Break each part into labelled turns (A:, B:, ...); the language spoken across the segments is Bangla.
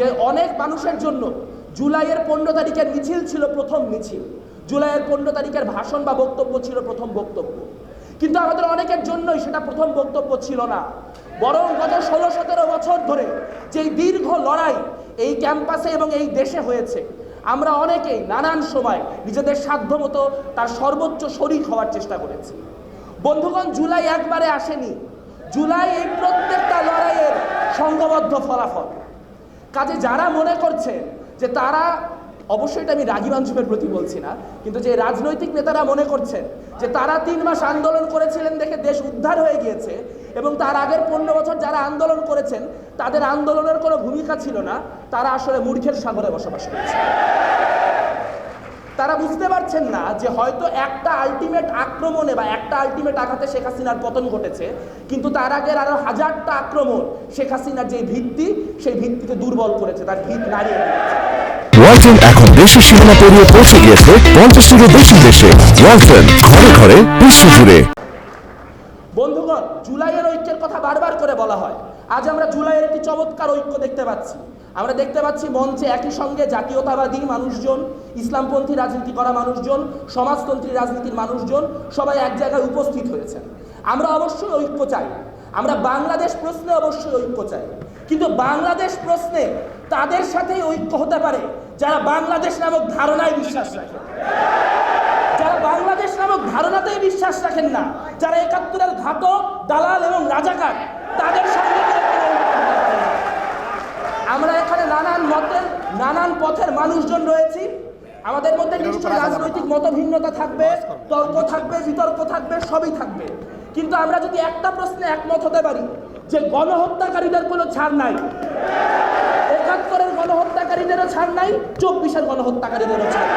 A: যে অনেক মানুষের জন্য জুলাইয়ের পনেরো তারিখের মিছিল ছিল প্রথম মিছিল। জুলাইয়ের পনেরো তারিখের ভাষণ বা বক্তব্য ছিল প্রথম বক্তব্য। কিন্তু আমাদের অনেকের জন্যই সেটা প্রথম বক্তব্য ছিল না। বরং গত ষোলো, সতেরো বছর ধরে যেই দীর্ঘ লড়াই এই ক্যাম্পাসে এবং এই দেশে হয়েছে, আমরা অনেকেই নানান সময় নিজেদের সাধ্যমতো তার সর্বোচ্চ শরিক হওয়ার চেষ্টা করেছি। বন্ধুগণ, জুলাই একবারে আসেনি। জুলাই এই প্রত্যেকটা লড়াইয়ের সংঘবদ্ধ ফলাফল। কাজে যারা মনে করছে যে তারা, অবশ্যই এটা আমি রাগী মানসুমের প্রতি বলছি না, কিন্তু যে রাজনৈতিক নেতারা মনে করছেন যে তারা তিন মাস আন্দোলন করেছিলেন দেখে দেশ উদ্ধার হয়ে গিয়েছে এবং তার আগের পনেরো বছর যারা আন্দোলন করেছেন, তাদের আন্দোলনের কোনো ভূমিকা ছিল না, তারা আসলে মূর্খের সাগরে বসবাস করছে। তারা বুঝতে পারছেন না যে হয়তো একটা আলটিমেট আক্রমণে বা একটা আলটিমেট আঘাতে শেখ হাসিনার পতন ঘটেছে কিন্তু তার আগের আরও হাজারটা আক্রমণ শেখ হাসিনার যে ভিত্তি সেই ভিত্তিকে দুর্বল করেছে তার ভিত নাড়িয়ে
B: ওয়ালটন এখন দেশের সীমানা পেরিয়ে পৌঁছে গিয়েছে পঞ্চাশটিরও বেশি দেশে। ওয়ালটন ঘরে ঘরে বিশ্ব জুড়ে।
A: বন্ধুগণ জুলাইয়ের ঐক্যের কথা বারবার করে বলা হয়। আজ আমরা জুলাইয়ের একটি চমৎকার ঐক্য দেখতে পাচ্ছি। আমরা দেখতে পাচ্ছি মঞ্চে একই সঙ্গে জাতীয়তাবাদী মানুষজন, ইসলামপন্থী রাজনীতি করা মানুষজন, সমাজতন্ত্রী রাজনীতির মানুষজন সবাই এক জায়গায় উপস্থিত হয়েছেন। আমরা অবশ্যই ঐক্য চাই। আমরা বাংলাদেশ প্রশ্নে অবশ্যই ঐক্য চাই। কিন্তু বাংলাদেশ প্রশ্নে তাদের সাথেই ঐক্য হতে পারে যারা বাংলাদেশ নামক ধারণায় বিশ্বাস রাখে। যারা বাংলাদেশ নামক ধারণাতেই বিশ্বাস রাখেন না, যারা একাত্তরের ঘাতক, দালাল এবং রাজাকার, তাদের সঙ্গে কেউ কোনো ঐক্য হতে পারে না। আমরা এখানে নানান মতের নানান পথের মানুষজন রয়েছি। আমাদের মধ্যে নিশ্চয়ই রাজনৈতিক মতভিন্নতা থাকবে তর্ক থাকবে বিতর্ক থাকবে সবই থাকবে। কিন্তু আমরা যদি একটা প্রশ্নে একমত হতে পারি যে গণহত্যাকারীদের কোনো ছাড় নাই একাত্তরের গণহত্যাকারীদেরও ছাড় নাই চব্বিশের গণহত্যাকারীদেরও ছাড়।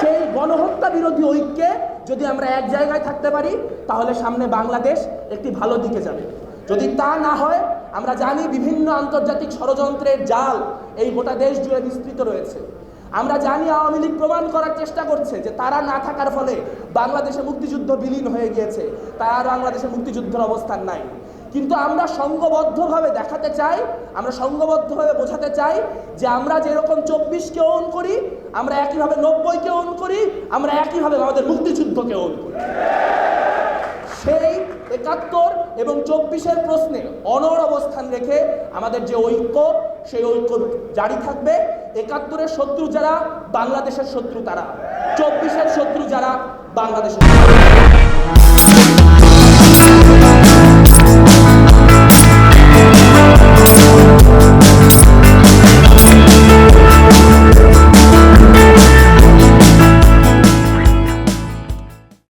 A: সেই গণহত্যা বিরোধী ঐক্যে যদি আমরা এক জায়গায় থাকতে পারি তাহলে সামনে বাংলাদেশ একটি ভালো দিকে যাবে। যদি তা না হয় আমরা জানি বিভিন্ন আন্তর্জাতিক ষড়যন্ত্রের জাল এই গোটা দেশ জুড়ে বিস্তৃত রয়েছে। আমরা জানি আওয়ামী লীগ প্রমাণ করার চেষ্টা করছে যে তারা না থাকার ফলে বাংলাদেশে মুক্তিযুদ্ধ বিলীন হয়ে গিয়েছে তার আর বাংলাদেশে মুক্তিযুদ্ধের অবস্থান নাই। কিন্তু আমরা সংঘবদ্ধভাবে দেখাতে চাই, আমরা সংঘবদ্ধভাবে বোঝাতে চাই যে আমরা যেরকম চব্বিশকে ওন করি, আমরা একইভাবে নব্বইকে ওন করি, আমরা একইভাবে আমাদের মুক্তিযুদ্ধকে ওন করি। সেই একাত্তর এবং চব্বিশের প্রশ্নে অনর অবস্থান রেখে আমাদের যে ঐক্য, সেই ঐক্য জারি থাকবে একাত্তরের শত্রু যারা, বাংলাদেশের শত্রু তারা চব্বিশের শত্রু যারা, বাংলাদেশের।